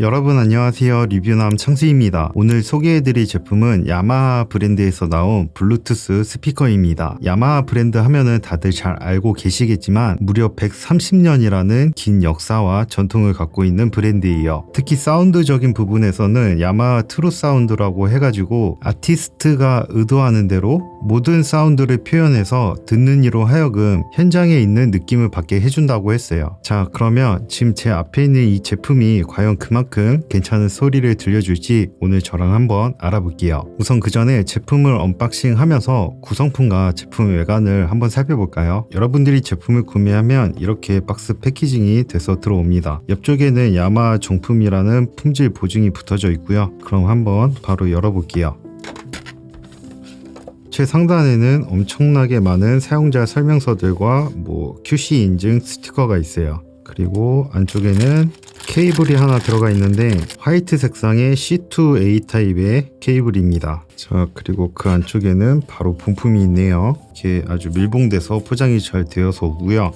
여러분 안녕하세요. 리뷰남 창수입니다. 오늘 소개해드릴 제품은 야마하 브랜드에서 나온 블루투스 스피커입니다. 야마하 브랜드 하면은 다들 잘 알고 계시겠지만 무려 130년이라는 긴 역사와 전통을 갖고 있는 브랜드이에요. 특히 사운드적인 부분에서는 야마하 트루 사운드라고 해가지고 아티스트가 의도하는 대로 모든 사운드를 표현해서 듣는 이로 하여금 현장에 있는 느낌을 받게 해준다고 했어요. 자 그러면 지금 제 앞에 있는 이 제품이 과연 그만큼 괜찮은 소리를 들려줄지 오늘 저랑 한번 알아볼게요. 우선 그 전에 제품을 언박싱 하면서 구성품과 제품 외관을 한번 살펴볼까요? 여러분들이 제품을 구매하면 이렇게 박스 패키징이 돼서 들어옵니다. 옆쪽에는 야마 정품이라는 품질 보증이 붙어져 있고요. 그럼 한번 바로 열어볼게요. 최상단에는 엄청나게 많은 사용자 설명서들과 뭐 QC 인증 스티커가 있어요. 그리고 안쪽에는 케이블이 하나 들어가 있는데 화이트 색상의 C2A 타입의 케이블입니다. 자 그리고 그 안쪽에는 바로 본품이 있네요. 이게 아주 밀봉돼서 포장이 잘 되어서 오고요.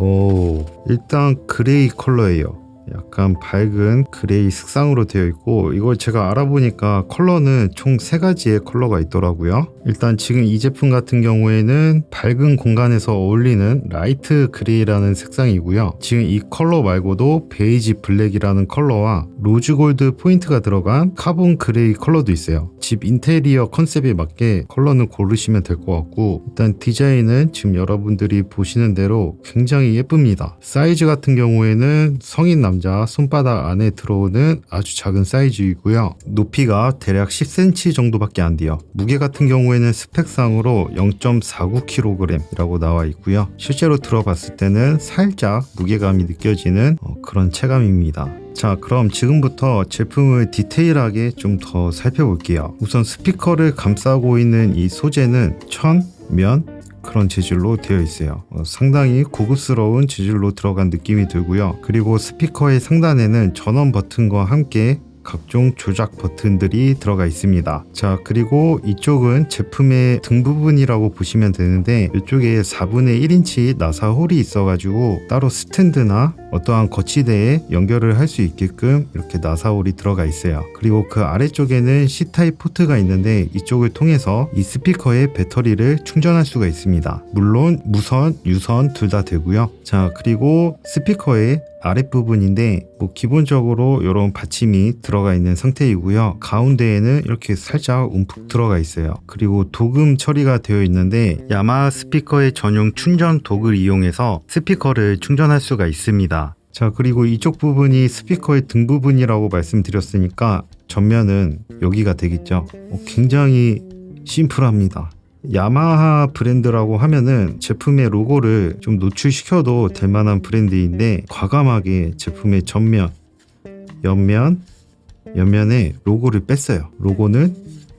오 일단 그레이 컬러예요. 약간 밝은 그레이 색상으로 되어 있고 이걸 제가 알아보니까 컬러는 총 세 가지의 컬러가 있더라고요. 일단 지금 이 제품 같은 경우에는 밝은 공간에서 어울리는 라이트 그레이라는 색상이고요. 지금 이 컬러 말고도 베이지 블랙이라는 컬러와 로즈 골드 포인트가 들어간 카본 그레이 컬러도 있어요. 집 인테리어 컨셉에 맞게 컬러는 고르시면 될 것 같고 일단 디자인은 지금 여러분들이 보시는 대로 굉장히 예쁩니다. 사이즈 같은 경우에는 성인 남자 손바닥 안에 들어오는 아주 작은 사이즈이고요. 높이가 대략 10cm 정도밖에 안 돼요. 무게 같은 경우에는 스펙상으로 0.49kg이라고 나와 있고요. 실제로 들어봤을 때는 살짝 무게감이 느껴지는 어, 그런 체감입니다. 자 그럼 지금부터 제품을 디테일하게 좀 더 살펴볼게요 우선 스피커를 감싸고 있는 이 소재는 천, 면, 그런 재질로 되어 있어요 어, 상당히 고급스러운 재질로 들어간 느낌이 들고요 그리고 스피커의 상단에는 전원 버튼과 함께 각종 조작 버튼들이 들어가 있습니다. 자, 그리고 이쪽은 제품의 등 부분이라고 보시면 되는데 이쪽에 4분의 1인치 나사 홀이 있어가지고 따로 스탠드나 어떠한 거치대에 연결을 할 수 있게끔 이렇게 나사 홀이 들어가 있어요. 그리고 그 아래쪽에는 C타입 포트가 있는데 이쪽을 통해서 이 스피커의 배터리를 충전할 수가 있습니다. 물론 무선, 유선 둘 다 되고요. 자, 그리고 스피커의 아랫부분인데 뭐 기본적으로 이런 받침이 들어가 있는 상태이고요. 가운데에는 이렇게 살짝 움푹 들어가 있어요. 그리고 도금 처리가 되어 있는데 야마 스피커의 전용 충전 도구를 이용해서 스피커를 충전할 수가 있습니다. 자 그리고 이쪽 부분이 스피커의 등 부분이라고 말씀드렸으니까 전면은 여기가 되겠죠. 어, 굉장히 심플합니다. 야마하 브랜드라고 하면은 제품의 로고를 좀 노출시켜도 될 만한 브랜드인데 과감하게 제품의 전면, 옆면, 옆면에 로고를 뺐어요. 로고는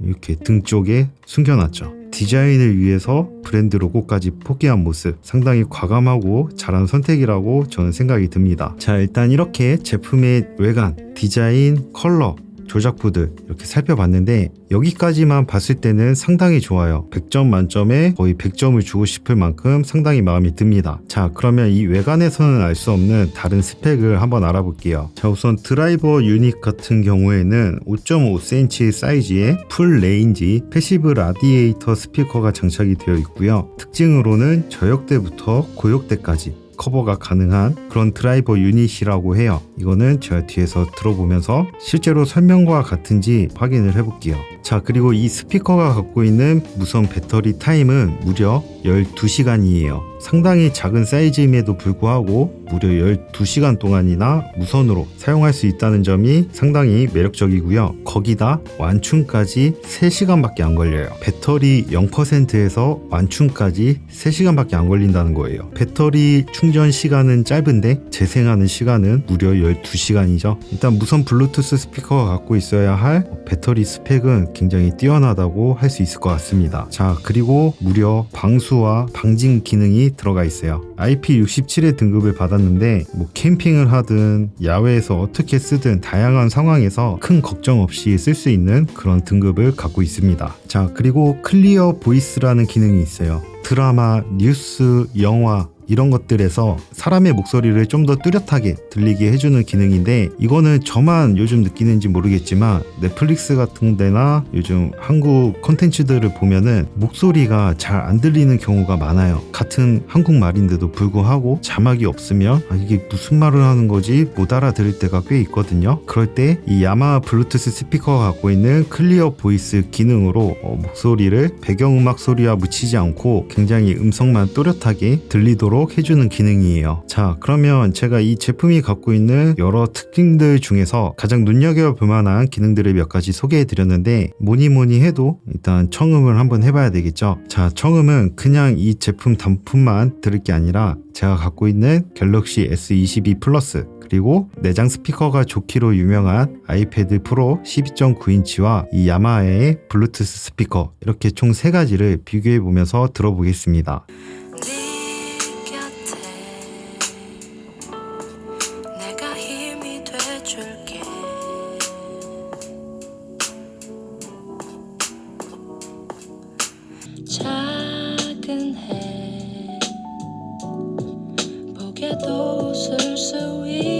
이렇게 등 쪽에 숨겨놨죠. 디자인을 위해서 브랜드 로고까지 포기한 모습 상당히 과감하고 잘한 선택이라고 저는 생각이 듭니다. 자, 일단 이렇게 제품의 외관, 디자인, 컬러, 조작부들 이렇게 살펴봤는데 여기까지만 봤을 때는 상당히 좋아요. 100점 만점에 거의 100점을 주고 싶을 만큼 상당히 마음이 듭니다. 자 그러면 이 외관에서는 알 수 없는 다른 스펙을 한번 알아볼게요. 자 우선 드라이버 유닛 같은 경우에는 5.5cm 사이즈의 풀 레인지 패시브 라디에이터 스피커가 장착이 되어 있고요. 특징으로는 저역대부터 고역대까지 커버가 가능한 그런 드라이버 유닛이라고 해요. 이거는 제가 뒤에서 들어보면서 실제로 설명과 같은지 확인을 해볼게요. 자, 그리고 이 스피커가 갖고 있는 무선 배터리 타임은 무려 12시간이에요. 상당히 작은 사이즈임에도 불구하고 무려 12시간 동안이나 무선으로 사용할 수 있다는 점이 상당히 매력적이고요. 거기다 완충까지 3시간밖에 안 걸려요. 배터리 0%에서 완충까지 3시간밖에 안 걸린다는 거예요. 배터리 충전 시간은 짧은데 재생하는 시간은 무려 12시간이죠. 일단 무선 블루투스 스피커가 갖고 있어야 할 배터리 스펙은 굉장히 뛰어나다고 할 수 있을 것 같습니다. 자, 그리고 무려 방수와 방진 기능이 들어가 있어요. IP67의 등급을 받았는데 뭐 캠핑을 하든 야외에서 어떻게 쓰든 다양한 상황에서 큰 걱정 없이 쓸 수 있는 그런 등급을 갖고 있습니다. 자, 그리고 클리어 보이스라는 기능이 있어요. 드라마, 뉴스, 영화 이런 것들에서 사람의 목소리를 좀 더 뚜렷하게 들리게 해주는 기능인데 이거는 저만 요즘 느끼는지 모르겠지만 넷플릭스 같은 데나 요즘 한국 콘텐츠들을 보면은 목소리가 잘 안 들리는 경우가 많아요. 같은 한국말인데도 불구하고 자막이 없으면 아, 이게 무슨 말을 하는 거지 못 알아들을 때가 꽤 있거든요. 그럴 때 이 야마 블루투스 스피커가 갖고 있는 클리어 보이스 기능으로 어, 목소리를 배경음악 소리와 묻히지 않고 굉장히 음성만 또렷하게 들리도록 해주는 기능이에요. 자, 그러면 제가 이 제품이 갖고 있는 여러 특징들 중에서 가장 눈여겨볼 만한 기능들을 몇 가지 소개해 드렸는데 뭐니 뭐니 해도 일단 청음을 한번 해봐야 되겠죠. 자, 청음은 그냥 이 제품 단품만 들을 게 아니라 제가 갖고 있는 갤럭시 S22 플러스 그리고 내장 스피커가 좋기로 유명한 아이패드 프로 12.9인치와 이 야마하의 블루투스 스피커 이렇게 총세 가지를 비교해 보면서 들어보겠습니다. 작은 해. 보게도 웃을 수있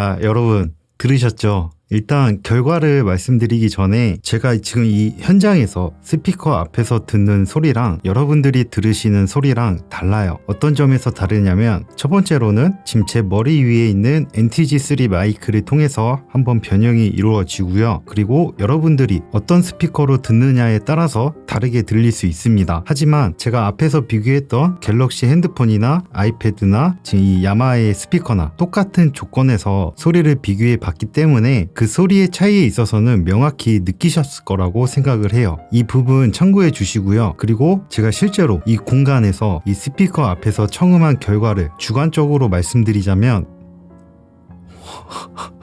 자, 여러분 들으셨죠? 일단 결과를 말씀드리기 전에 제가 지금 이 현장에서 스피커 앞에서 듣는 소리랑 여러분들이 들으시는 소리랑 달라요. 어떤 점에서 다르냐면 첫 번째로는 지금 제 머리 위에 있는 NTG3 마이크를 통해서 한번 변형이 이루어지고요. 그리고 여러분들이 어떤 스피커로 듣느냐에 따라서 다르게 들릴 수 있습니다. 하지만 제가 앞에서 비교했던 갤럭시 핸드폰이나 아이패드나 지금 이 야마의 스피커나 똑같은 조건에서 소리를 비교해 봤기 때문에 그 소리의 차이에 있어서는 명확히 느끼셨을 거라고 생각을 해요. 이 부분 참고해 주시고요. 그리고 제가 실제로 이 공간에서 이 스피커 앞에서 청음한 결과를 주관적으로 말씀드리자면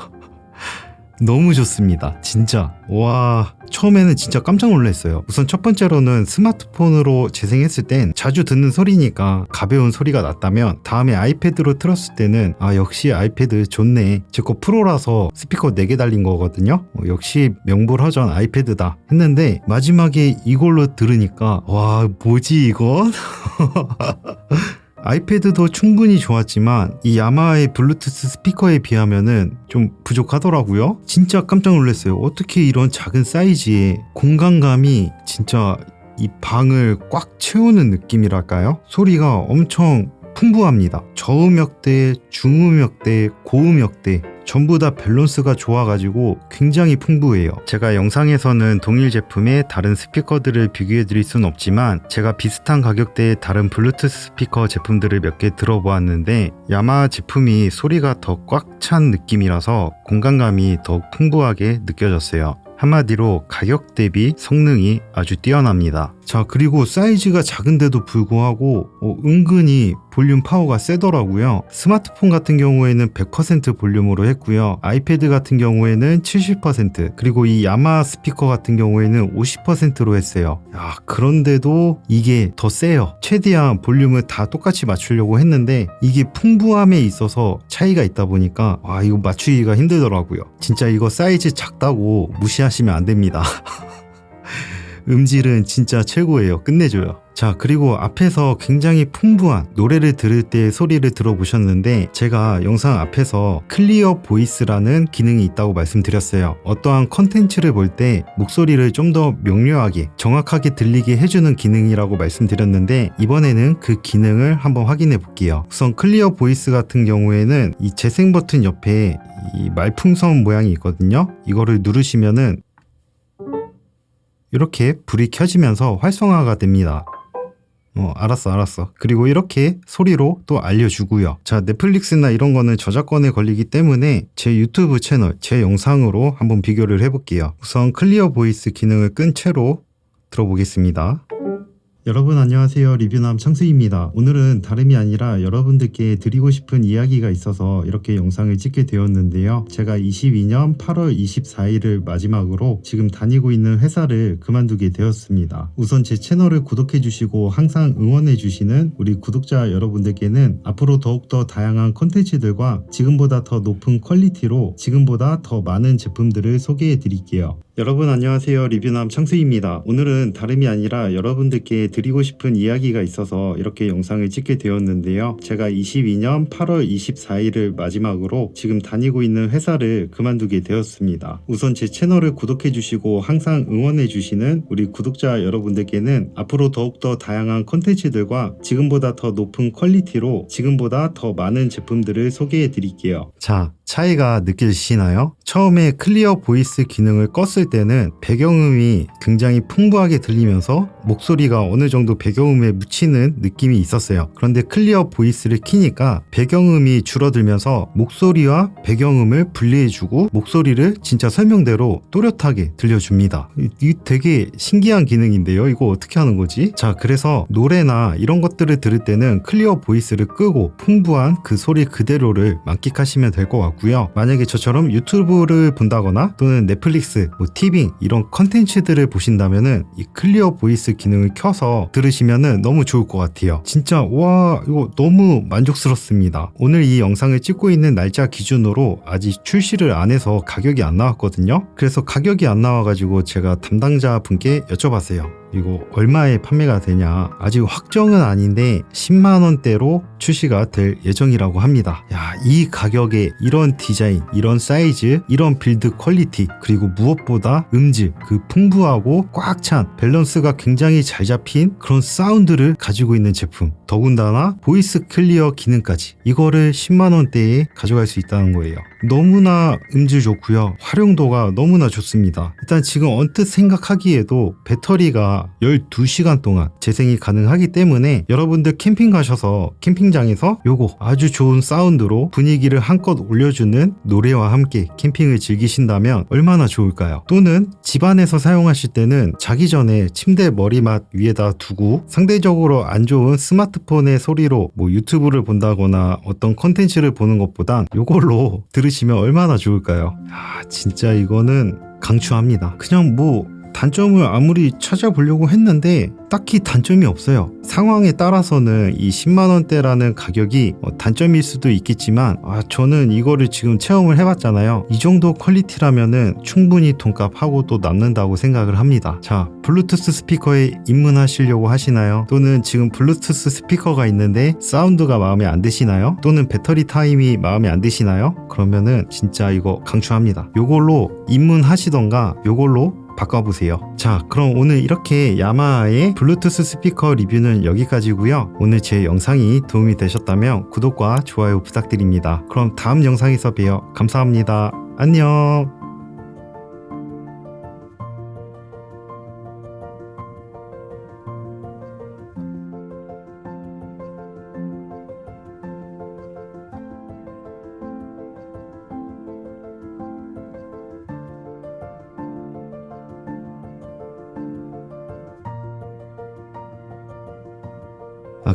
너무 좋습니다. 진짜. 와, 처음에는 진짜 깜짝 놀랐어요. 우선 첫 번째로는 스마트폰으로 재생했을 땐 자주 듣는 소리니까 가벼운 소리가 났다면 다음에 아이패드로 틀었을 때는 아, 역시 아이패드 좋네. 제 거 프로라서 스피커 4개 달린 거거든요. 어, 역시 명불허전 아이패드다 했는데 마지막에 이걸로 들으니까 와, 뭐지 이건? 아이패드도 충분히 좋았지만 이 야마하의 블루투스 스피커에 비하면은 좀 부족하더라고요. 진짜 깜짝 놀랐어요. 어떻게 이런 작은 사이즈에 공간감이 진짜 이 방을 꽉 채우는 느낌이랄까요? 소리가 엄청 풍부합니다. 저음역대, 중음역대, 고음역대 전부 다 밸런스가 좋아가지고 굉장히 풍부해요. 제가 영상에서는 동일 제품의 다른 스피커들을 비교해 드릴 순 없지만 제가 비슷한 가격대의 다른 블루투스 스피커 제품들을 몇 개 들어보았는데 야마 제품이 소리가 더 꽉 찬 느낌이라서 공간감이 더욱 풍부하게 느껴졌어요. 한마디로 가격 대비 성능이 아주 뛰어납니다. 자, 그리고 사이즈가 작은데도 불구하고 어, 은근히 볼륨 파워가 세더라고요. 스마트폰 같은 경우에는 100% 볼륨으로 했고요. 아이패드 같은 경우에는 70%, 그리고 이 야마 스피커 같은 경우에는 50%로 했어요. 야, 그런데도 이게 더 세요. 최대한 볼륨을 다 똑같이 맞추려고 했는데 이게 풍부함에 있어서 차이가 있다 보니까 와, 이거 맞추기가 힘들 힘들더라고요. 진짜 이거 사이즈 작다고 무시하 시면 안 됩니다. 음질은 진짜 최고예요. 끝내줘요. 자, 그리고 앞에서 굉장히 풍부한 노래를 들을 때 소리를 들어보셨는데 제가 영상 앞에서 클리어 보이스라는 기능이 있다고 말씀드렸어요. 어떠한 컨텐츠를 볼 때 목소리를 좀 더 명료하게 정확하게 들리게 해주는 기능이라고 말씀드렸는데 이번에는 그 기능을 한번 확인해 볼게요. 우선 클리어 보이스 같은 경우에는 이 재생 버튼 옆에 이 말풍선 모양이 있거든요. 이거를 누르시면은 이렇게 불이 켜지면서 활성화가 됩니다. 어, 알았어, 알았어. 그리고 이렇게 소리로 또 알려주고요. 자, 넷플릭스나 이런 거는 저작권에 걸리기 때문에 제 유튜브 채널, 제 영상으로 한번 비교를 해볼게요. 우선 클리어 보이스 기능을 끈 채로 들어보겠습니다. 여러분 안녕하세요. 리뷰남 창수입니다. 오늘은 다름이 아니라 여러분들께 드리고 싶은 이야기가 있어서 이렇게 영상을 찍게 되었는데요. 제가 22년 8월 24일을 마지막으로 지금 다니고 있는 회사를 그만두게 되었습니다. 우선 제 채널을 구독해 주시고 항상 응원해 주시는 우리 구독자 여러분들께는 앞으로 더욱더 다양한 컨텐츠들과 지금보다 더 높은 퀄리티로 지금보다 더 많은 제품들을 소개해 드릴게요 여러분 안녕하세요. 리뷰남 창수입니다. 오늘은 다름이 아니라 여러분들께 드리고 싶은 이야기가 있어서 이렇게 영상을 찍게 되었는데요. 제가 22년 8월 24일을 마지막으로 지금 다니고 있는 회사를 그만두게 되었습니다. 우선 제 채널을 구독해 주시고 항상 응원해 주시는 우리 구독자 여러분들께는 앞으로 더욱더 다양한 컨텐츠들과 지금보다 더 높은 퀄리티로 지금보다 더 많은 제품들을 소개해 드릴게요. 자 차이가 느껴지시나요? 처음에 클리어 보이스 기능을 껐을 때는 배경음이 굉장히 풍부하게 들리면서 목소리가 어느 정도 배경음에 묻히는 느낌이 있었어요. 그런데 클리어 보이스를 키니까 배경음이 줄어들면서 목소리와 배경음을 분리해주고 목소리를 진짜 설명대로 또렷하게 들려줍니다. 이- 이 되게 신기한 기능인데요. 이거 어떻게 하는 거지? 자, 그래서 노래나 이런 것들을 들을 때는 클리어 보이스를 끄고 풍부한 그 소리 그대로를 만끽하시면 될 것 같고 요. 만약에 저처럼 유튜브를 본다거나 또는 넷플릭스, 뭐 티빙 이런 컨텐츠들을 보신다면은 이 클리어 보이스 기능을 켜서 들으시면은 너무 좋을 것 같아요. 진짜 와 이거 너무 만족스럽습니다. 오늘 이 영상을 찍고 있는 날짜 기준으로 아직 출시를 안 해서 가격이 안 나왔거든요. 그래서 가격이 안 나와가지고 제가 담당자 분께 여쭤봤어요. 이거 얼마에 판매가 되냐 아직 확정은 아닌데 10만 원대로 출시가 될 예정이라고 합니다. 야, 이 가격에 이런 디자인, 이런 사이즈, 이런 빌드 퀄리티, 그리고 무엇보다 음질, 그 풍부하고 꽉 찬 밸런스가 굉장히 잘 잡힌 그런 사운드를 가지고 있는 제품. 더군다나 보이스 클리어 기능까지 이거를 10만 원대에 가져갈 수 있다는 거예요. 너무나 음질 좋고요. 활용도가 너무나 좋습니다. 일단 지금 언뜻 생각하기에도 배터리가 12시간 동안 재생이 가능하기 때문에 여러분들 캠핑 가셔서 캠핑장에서 요거 아주 좋은 사운드로 분위기를 한껏 올려주는 노래와 함께 캠핑을 즐기신다면 얼마나 좋을까요? 또는 집안에서 사용하실 때는 자기 전에 침대 머리맡 위에다 두고 상대적으로 안 좋은 스마트폰의 소리로 뭐 유튜브를 본다거나 어떤 컨텐츠를 보는 것보단 요걸로 들으 시면 얼마나 좋을까요? 아, 진짜 이거는 강추합니다. 그냥 뭐 단점을 아무리 찾아보려고 했는데 딱히 단점이 없어요. 상황에 따라서는 이 10만 원대라는 가격이 어, 단점일 수도 있겠지만 아, 저는 이거를 지금 체험을 해봤잖아요. 이 정도 퀄리티라면은 충분히 돈값하고 또 남는다고 생각을 합니다. 자, 블루투스 스피커에 입문하시려고 하시나요? 또는 지금 블루투스 스피커가 있는데 사운드가 마음에 안 드시나요? 또는 배터리 타임이 마음에 안 드시나요? 그러면은 진짜 이거 강추합니다. 요걸로 입문하시던가 요걸로 바꿔보세요. 자, 그럼 오늘 이렇게 야마하의 블루투스 스피커 리뷰는 여기까지고요. 오늘 제 영상이 도움이 되셨다면 구독과 좋아요 부탁드립니다. 그럼 다음 영상에서 봬요. 감사합니다. 안녕.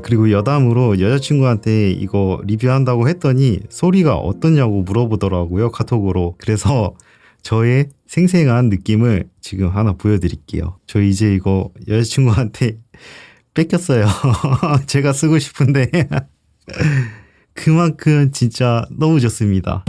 그리고 여담으로 여자친구한테 이거 리뷰한다고 했더니 소리가 어떻냐고 물어보더라고요 카톡으로. 그래서 저의 생생한 느낌을 지금 하나 보여드릴게요. 저 이제 이거 여자친구한테 뺏겼어요. 제가 쓰고 싶은데. 그만큼 진짜 너무 좋습니다